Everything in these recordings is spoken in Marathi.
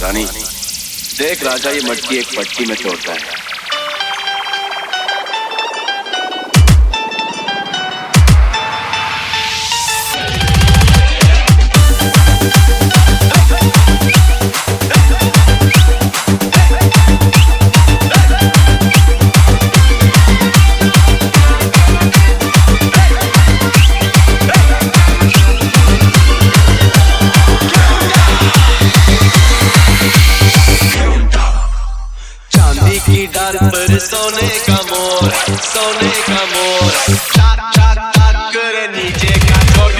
रानी। देख राजा ये मटकी एक पट्टी में तोड़ता है। की पर सोने का मोर सोने का मोर चाक चाक चाक कर नीचे का छोड़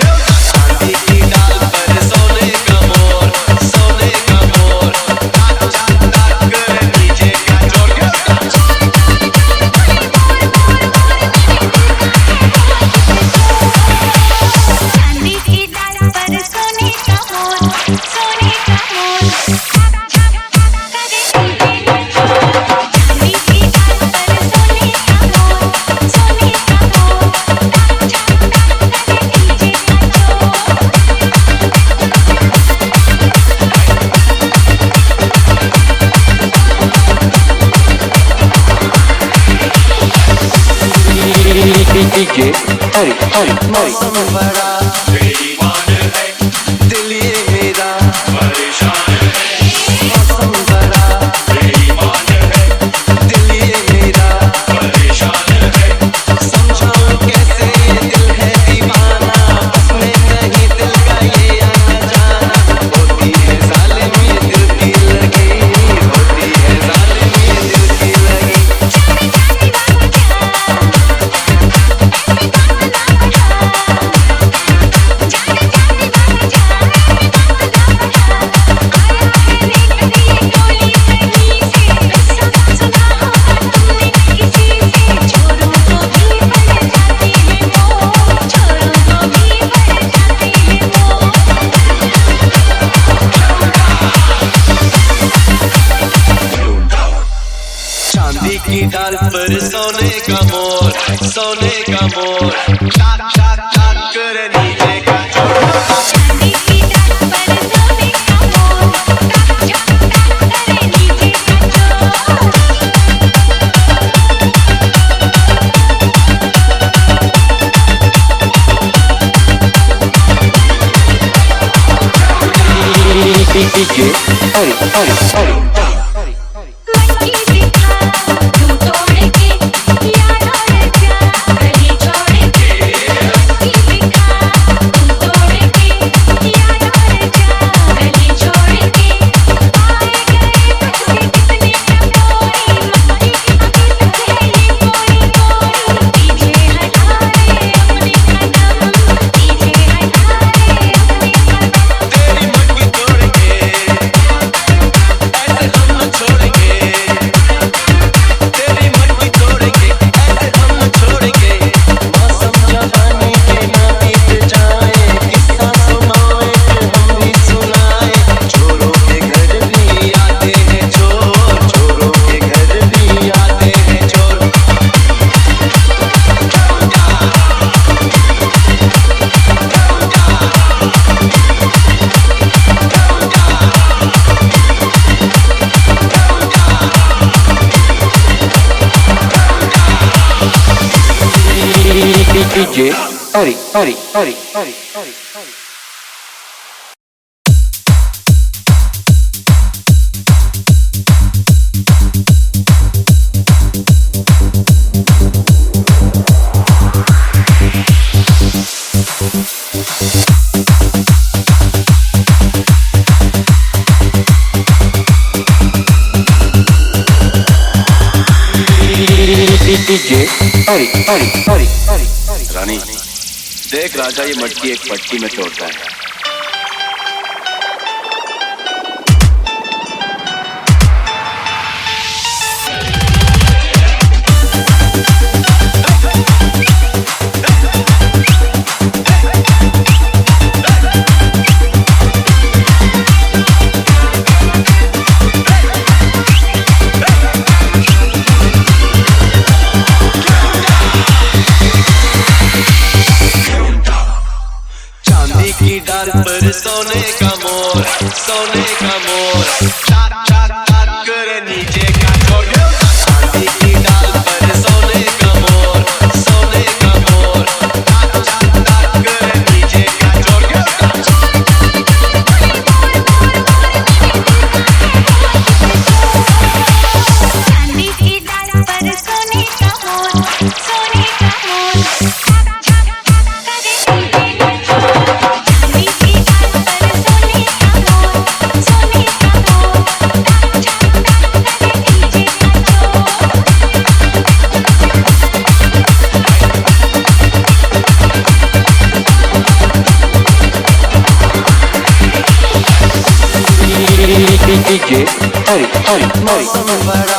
की डाल पर सोने का मोर सोने का मोर चाक चाक चाक नीचे का छोड़ की डाल पर सोने का मोर Mike, Mike. मोर सोने का मोर चाक चाक चाक कर नीचे का छोड़ डीजे हरी हरी DJ ありありありありありありありありありあり रानी देख राजा ये मटकी एक पट्टी में तोड़ता है। So Oi, oi.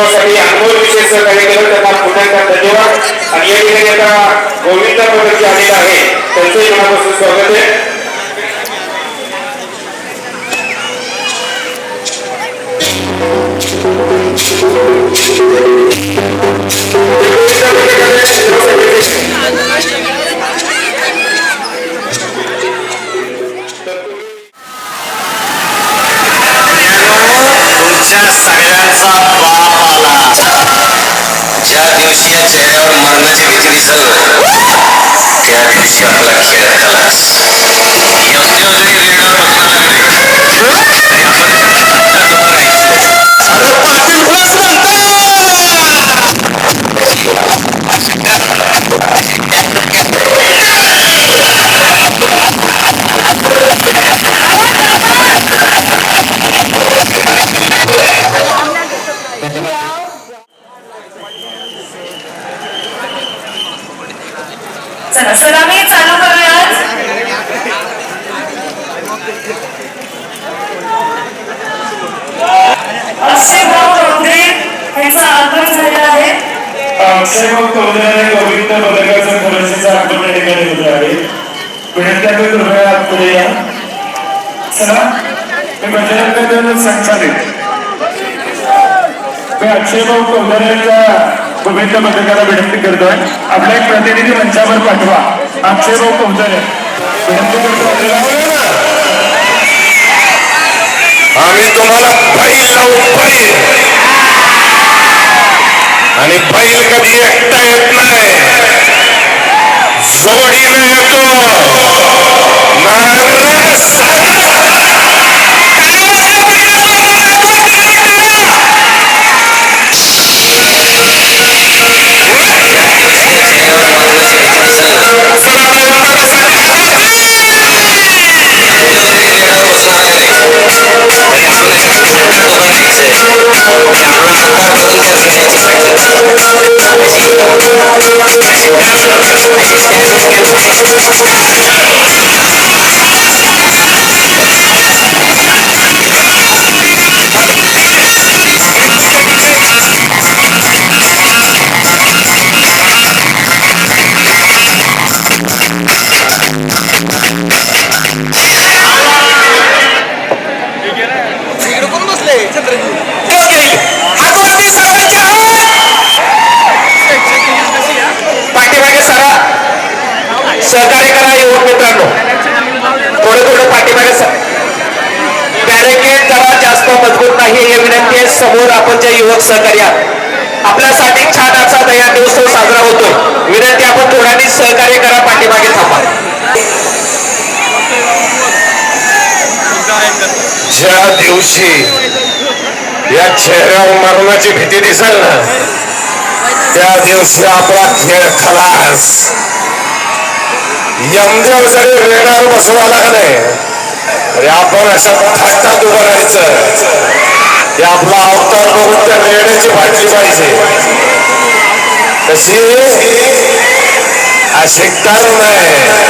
वाढवण्यासाठी अनमोल विशेष सहकार्य केलं त्यांना पुन्हा एकदा धन्यवाद आणि या ठिकाणी आता गोविंद आलेला आहे त्यांचं मनापासून स्वागत आहे अक्षयभाऊ चौधरी गोविंद पदकाचं आगमन या ठिकाणी होत आहे विनंती कृपया पुढे या चला मी संचालित मी अक्षयभाऊ गोविंद विनंती करतोय आपला एक प्रतिनिधी मंचावर पाठवा अक्षयभाऊ चौधरी विनंती करतो आम्ही तुम्हाला बैल लावू आणि बैल कधी एकटा येत नाही. जोडीनं येतो नारायण नांगरं पाठीमागे सहकार्य करा युवक मित्रांनो. थोडं थोडं पाठीमागे बॅरिकेड जरा जास्त मजबूत नाही हे विनंती आहे. समोर आपण जे युवक सहकार्य आपल्यासाठी छान असा दया दिवस साजरा होतोय. विनंती आपण थोड्यानी सहकार्य करा पाठीमागे थांबा. ज्या दिवशी या चेहऱ्यावर मरणाची भीती दिसेल ना त्या दिवशी आपला खेळ खलास. यमदेव जरी रेडावर बसवा लागले तरी आपण अशा थाटात उभं राहायचं की आपला अवतार बघून त्या रेड्याची फाटली पाहिजे. तशी अशी करू नाही.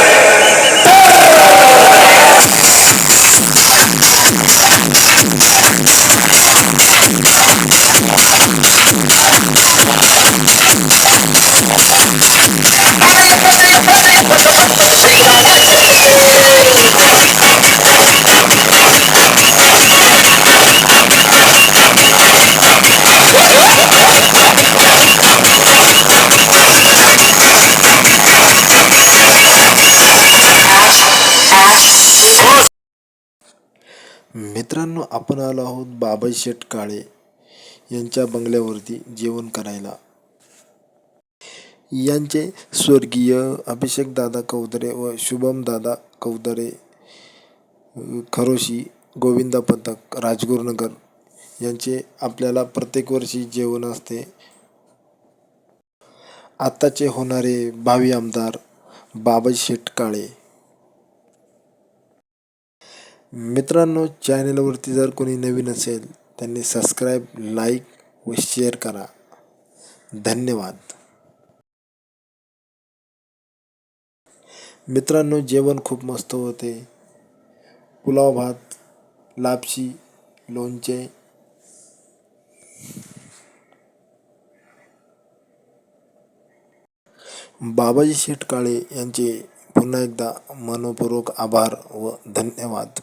मित्रांनो आपण आलो आहोत बाबाई शेठ काळे यांच्या बंगल्यावरती जेवण करायला. यांचे स्वर्गीय अभिषेक दादा कौदरे व शुभम दादा कौदरे खरोशी गोविंदा पथक राजगुरुनगर यांचे आपल्याला प्रत्येक वर्षी जेवण असते. आत्ताचे होणारे भावी आमदार बाबाई शेठ काळे मित्रांनो चॅनलवरती जर कोणी नवीन असेल त्यांनी सबस्क्राईब लाईक व शेअर करा. धन्यवाद. मित्रांनो जेवण खूप मस्त होते. पुलाव भात लापशी लोणचे. बाबाजी शेठ काळे यांचे पुन्हा एकदा मनपूर्वक आभार व धन्यवाद.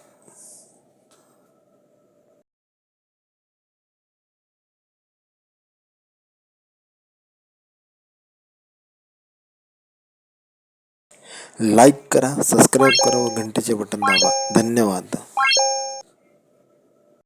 लाईक करा सबस्क्राईब करा व घंटेचे बटन दाबा. धन्यवाद.